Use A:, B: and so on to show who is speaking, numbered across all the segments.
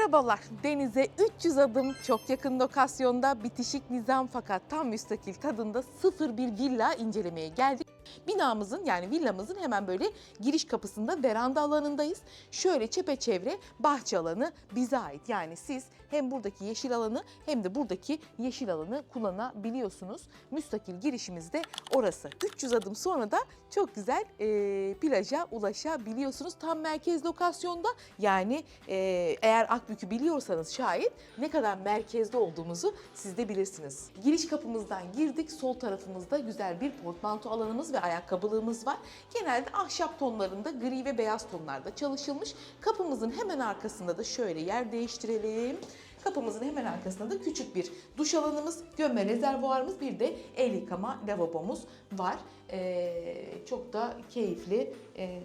A: Merhabalar. Denize 300 adım çok yakın lokasyonda bitişik nizam fakat tam müstakil tadında sıfır bir villa incelemeye geldik. Binamızın yani villamızın hemen böyle giriş kapısında veranda alanındayız. Şöyle çepeçevre bahçe alanı bize ait. Yani siz hem buradaki yeşil alanı hem de buradaki yeşil alanı kullanabiliyorsunuz. Müstakil girişimiz de orası. 300 adım sonra da çok güzel e, plaja ulaşabiliyorsunuz. Tam merkez lokasyonda yani e, eğer Akbük'ü biliyorsanız şayet ne kadar merkezde olduğumuzu siz de bilirsiniz. Giriş kapımızdan girdik. Sol tarafımızda güzel bir portmanto alanımız ve ayakkabılığımız var. Genelde ahşap tonlarında gri ve beyaz tonlarda çalışılmış. Kapımızın hemen arkasında da şöyle yer değiştirelim. Kapımızın hemen arkasında da küçük bir duş alanımız, gömme rezervuarımız, bir de el yıkama lavabomuz var. Ee, çok da keyifli. Ee,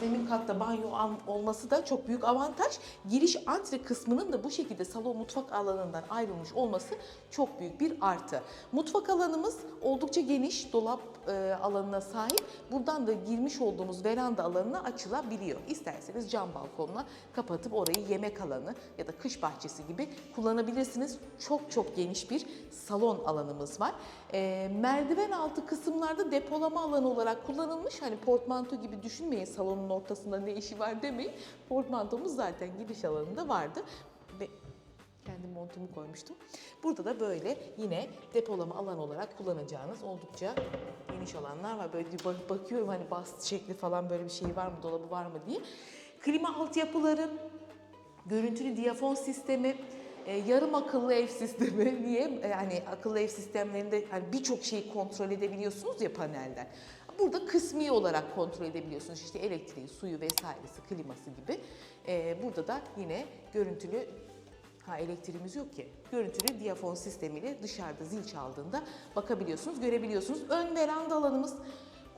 A: Zemin katta banyo an- olması da çok büyük avantaj. Giriş antre kısmının da bu şekilde salon mutfak alanından ayrılmış olması çok büyük bir artı. Mutfak alanımız oldukça geniş, dolap e, alanına sahip. Buradan da girmiş olduğumuz veranda alanına açılabiliyor. İsterseniz cam balkonla kapatıp orayı yemek alanı ya da kış bahçesi gibi kullanabilirsiniz. Çok çok geniş bir salon alanımız var. E, merdiven altı kısımlarda depolama alanı olarak kullanılmış. Hani portmanto gibi düşünmeyin salonun ortasında ne işi var demeyin. Portmantomuz zaten giriş alanında vardı. Ve kendi montumu koymuştum. Burada da böyle yine depolama alanı olarak kullanacağınız oldukça geniş alanlar var. Böyle bak- bakıyorum hani bast şekli falan böyle bir şey var mı, dolabı var mı diye. Klima altyapıları, görüntülü diyafon sistemi, e, yarım akıllı ev sistemi. Niye? E, Yani akıllı ev sistemlerinde hani birçok şeyi kontrol edebiliyorsunuz ya panelden. Burada kısmi olarak kontrol edebiliyorsunuz. İşte elektriği, suyu vesairesi, kliması gibi. E, burada da yine görüntülü Ha elektriğimiz yok ki. Görüntülü diyafon sistemiyle dışarıda zil çaldığında bakabiliyorsunuz, görebiliyorsunuz. Ön veranda alanımız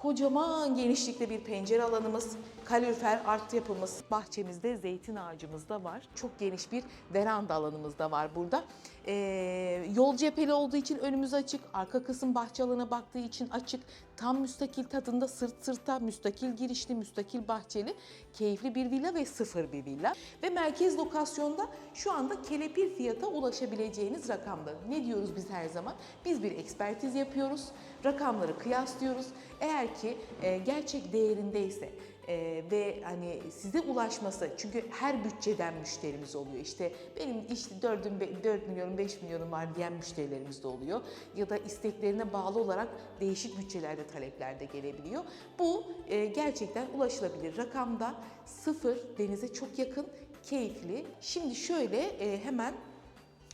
A: kocaman genişlikte bir pencere alanımız, kalorifer art yapımız, bahçemizde zeytin ağacımız da var. Çok geniş bir veranda alanımız da var burada. Ee, yol cepheli olduğu için önümüz açık, arka kısım bahçe alanına baktığı için açık. Tam müstakil tadında sırt sırta, müstakil girişli, müstakil bahçeli, keyifli bir villa ve sıfır bir villa. Ve merkez lokasyonda şu anda kelepir fiyata ulaşabileceğiniz rakamda. Ne diyoruz biz her zaman? Biz bir ekspertiz yapıyoruz, rakamları kıyaslıyoruz. Eğer ki e, gerçek değerindeyse e, ve hani size ulaşması çünkü her bütçeden müşterimiz oluyor. İşte benim işte 4, 4 milyon 5 milyonum var diyen müşterilerimiz de oluyor. Ya da isteklerine bağlı olarak değişik bütçelerde talepler de gelebiliyor. Bu e, gerçekten ulaşılabilir rakamda sıfır denize çok yakın keyifli. Şimdi şöyle e, hemen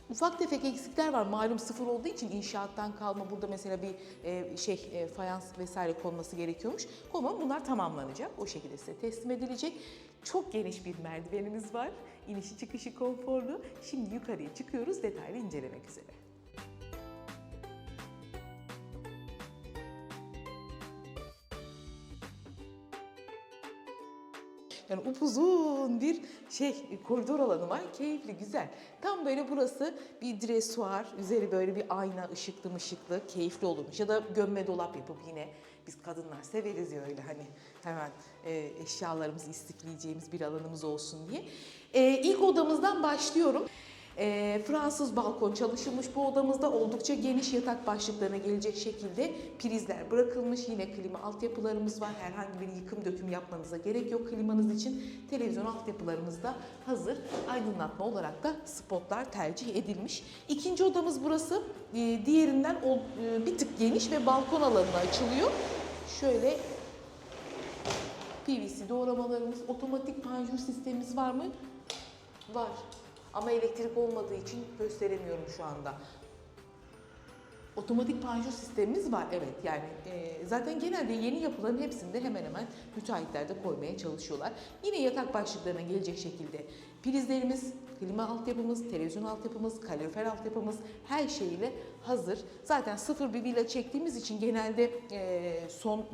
A: Ufak tefek eksikler var malum sıfır olduğu için inşaattan kalma burada mesela bir e, şey e, fayans vesaire konması gerekiyormuş. Konu bunlar tamamlanacak. O şekilde size teslim edilecek. Çok geniş bir merdivenimiz var. İnişi çıkışı konforlu. Şimdi yukarıya çıkıyoruz detaylı incelemek üzere. Yani upuzun bir şey koridor alanı var. Keyifli, güzel. Tam böyle burası bir dresuar, üzeri böyle bir ayna, ışıklı mışıklı, keyifli olurmuş. Ya da gömme dolap yapıp yine biz kadınlar severiz ya öyle hani hemen e, eşyalarımızı istikleyeceğimiz bir alanımız olsun diye. E, ilk odamızdan başlıyorum. E, Fransız balkon çalışılmış bu odamızda oldukça geniş yatak başlıklarına gelecek şekilde prizler bırakılmış. Yine klima altyapılarımız var. Herhangi bir yıkım döküm yapmanıza gerek yok klimanız için. Televizyon altyapılarımız da hazır. Aydınlatma olarak da spotlar tercih edilmiş. İkinci odamız burası. E, diğerinden ol- e, bir tık geniş ve balkon alanına açılıyor. Şöyle PVC doğramalarımız, otomatik panjur sistemimiz var mı? Var. Ama elektrik olmadığı için gösteremiyorum şu anda. Otomatik panjur sistemimiz var evet yani e, zaten genelde yeni yapıların hepsinde hemen hemen müteahhitler de koymaya çalışıyorlar. Yine yatak başlıklarına gelecek şekilde prizlerimiz, klima altyapımız, televizyon altyapımız, kalorifer altyapımız her şeyiyle hazır. Zaten sıfır bir villa çektiğimiz için genelde e, son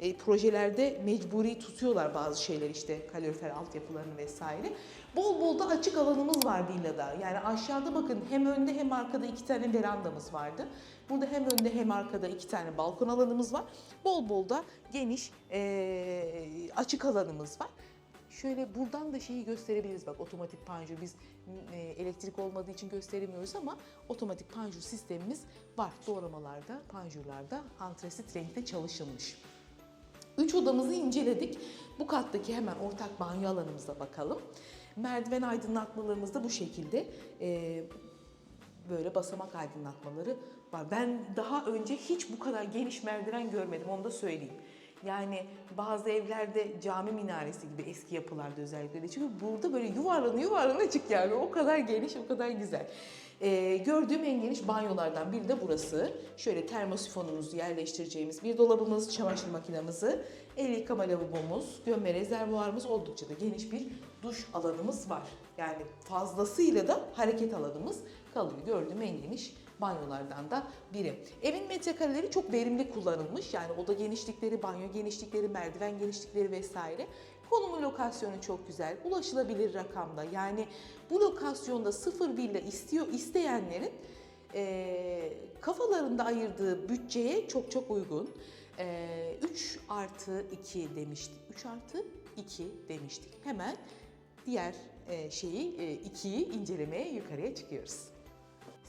A: e, projelerde mecburi tutuyorlar bazı şeyler işte kalorifer altyapılarını vesaire. Bol bol da açık alanımız var villada. Yani aşağıda bakın hem önde hem arkada iki tane verandamız vardı. Burada hem önde hem arkada iki tane balkon alanımız var. Bol bol da geniş eee, açık alanımız var. Şöyle buradan da şeyi gösterebiliriz. Bak otomatik panjur biz e, elektrik olmadığı için gösteremiyoruz ama otomatik panjur sistemimiz var. Doğramalarda, panjurlarda antrasit renkte çalışılmış. Üç odamızı inceledik. Bu kattaki hemen ortak banyo alanımıza bakalım. Merdiven aydınlatmalarımız da bu şekilde. Ee, böyle basamak aydınlatmaları var. Ben daha önce hiç bu kadar geniş merdiven görmedim onu da söyleyeyim. Yani bazı evlerde cami minaresi gibi eski yapılarda özellikle çıkıyor. Burada böyle yuvarlanı yuvarlanı çık yani. O kadar geniş, o kadar güzel. Ee, gördüğüm en geniş banyolardan biri de burası. Şöyle termosifonumuzu yerleştireceğimiz bir dolabımız, çamaşır makinamızı, el yıkama lavabomuz, gömme rezervuarımız oldukça da geniş bir duş alanımız var. Yani fazlasıyla da hareket alanımız kalıyor. Gördüğüm en geniş banyolardan da biri. Evin metrekareleri çok verimli kullanılmış. Yani oda genişlikleri, banyo genişlikleri, merdiven genişlikleri vesaire. Konumu lokasyonu çok güzel. Ulaşılabilir rakamda. Yani bu lokasyonda sıfır villa istiyor isteyenlerin eee, kafalarında ayırdığı bütçeye çok çok uygun. Eee 3 artı 2 demiştik. 3 artı 2 demiştik. Hemen diğer şeyi 2'yi incelemeye yukarıya çıkıyoruz.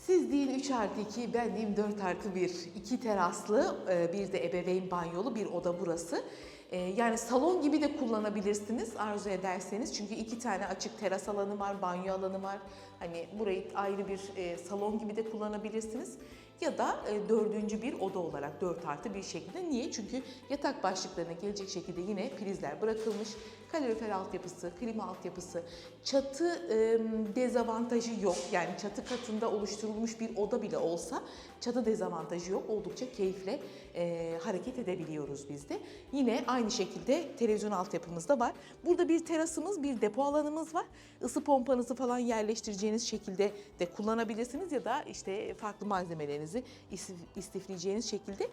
A: Siz değil 3 artı 2, ben diyeyim 4 artı 1. İki teraslı, e, bir de ebeveyn banyolu bir oda burası. E, Yani salon gibi de kullanabilirsiniz arzu ederseniz. Çünkü iki tane açık teras alanı var, banyo alanı var. Hani burayı ayrı bir e, salon gibi de kullanabilirsiniz. Ya da e, dördüncü bir oda olarak 4 artı bir şekilde. Niye? Çünkü yatak başlıklarına gelecek şekilde yine prizler bırakılmış. Kalorifer altyapısı, klima altyapısı, çatı dezavantajı yok. Yani çatı katında oluşturulmuş bir oda bile olsa çatı dezavantajı yok. Oldukça keyifle e, hareket edebiliyoruz biz de. Yine aynı şekilde televizyon altyapımız da var. Burada bir terasımız, bir depo alanımız var. Isı pompanızı falan yerleştireceğiniz şekilde de kullanabilirsiniz ya da işte farklı malzemelerinizi istif- istifleyeceğiniz şekilde.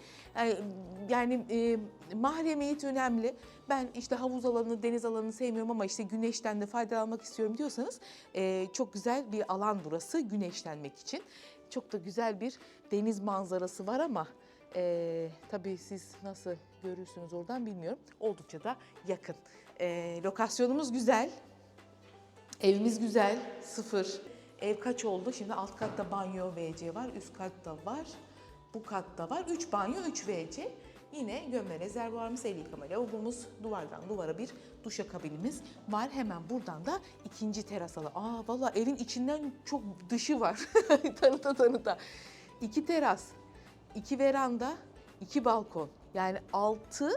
A: Yani, e, mahremiyet önemli. Ben işte havuz alanı, deniz alanını sevmiyorum ama işte güneşten de faydalanmak istiyorum diyorsanız e, çok güzel bir alan burası güneşlenmek için. Çok da güzel bir deniz manzarası var ama e, tabii siz nasıl görürsünüz oradan bilmiyorum. Oldukça da yakın. E, lokasyonumuz güzel. Evimiz güzel, sıfır. Ev kaç oldu? Şimdi alt katta banyo WC var, üst katta var, bu katta var. 3 banyo, 3 WC. Yine gömme rezervuarımız, el yıkama lavabomuz, duvardan duvara bir duşakabinimiz var. Hemen buradan da ikinci teras alanı. Aa valla evin içinden çok dışı var. tanıta tanıta. İki teras, iki veranda, iki balkon. Yani altı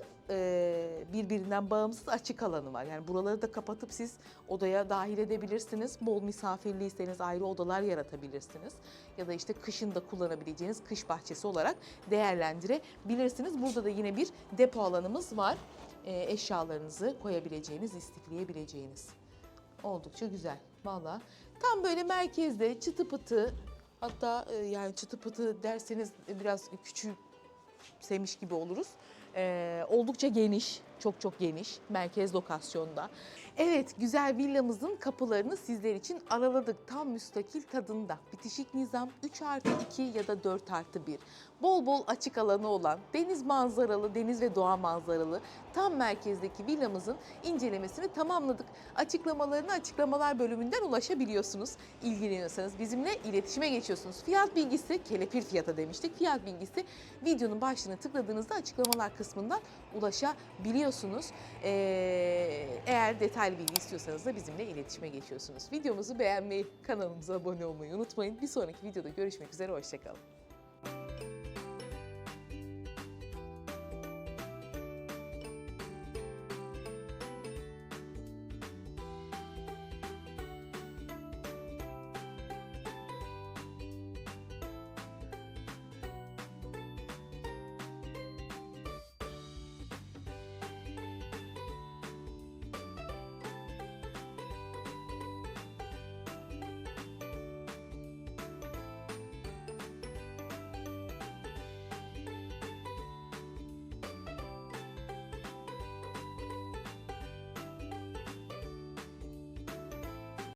A: birbirinden bağımsız açık alanı var. Yani buraları da kapatıp siz odaya dahil edebilirsiniz. Bol misafirliyseniz ayrı odalar yaratabilirsiniz. Ya da işte kışın da kullanabileceğiniz kış bahçesi olarak değerlendirebilirsiniz. Burada da yine bir depo alanımız var. Eşyalarınızı koyabileceğiniz, istifleyebileceğiniz. Oldukça güzel. Valla tam böyle merkezde çıtı pıtı hatta yani çıtı pıtı derseniz biraz küçük sevmiş gibi oluruz. Ee, oldukça geniş, çok çok geniş, merkez lokasyonda. Evet, güzel villamızın kapılarını sizler için araladık. Tam müstakil tadında. Bitişik nizam 3 artı 2 ya da 4 artı 1. Bol bol açık alanı olan, deniz manzaralı, deniz ve doğa manzaralı tam merkezdeki villamızın incelemesini tamamladık. Açıklamalarını açıklamalar bölümünden ulaşabiliyorsunuz. İlgileniyorsanız bizimle iletişime geçiyorsunuz. Fiyat bilgisi, kelepir fiyata demiştik. Fiyat bilgisi videonun başlığına tıkladığınızda açıklamalar kısmından ulaşabiliyorsunuz. Ee, eğer detaylı bilgi istiyorsanız da bizimle iletişime geçiyorsunuz. Videomuzu beğenmeyi, kanalımıza abone olmayı unutmayın. Bir sonraki videoda görüşmek üzere, hoşçakalın.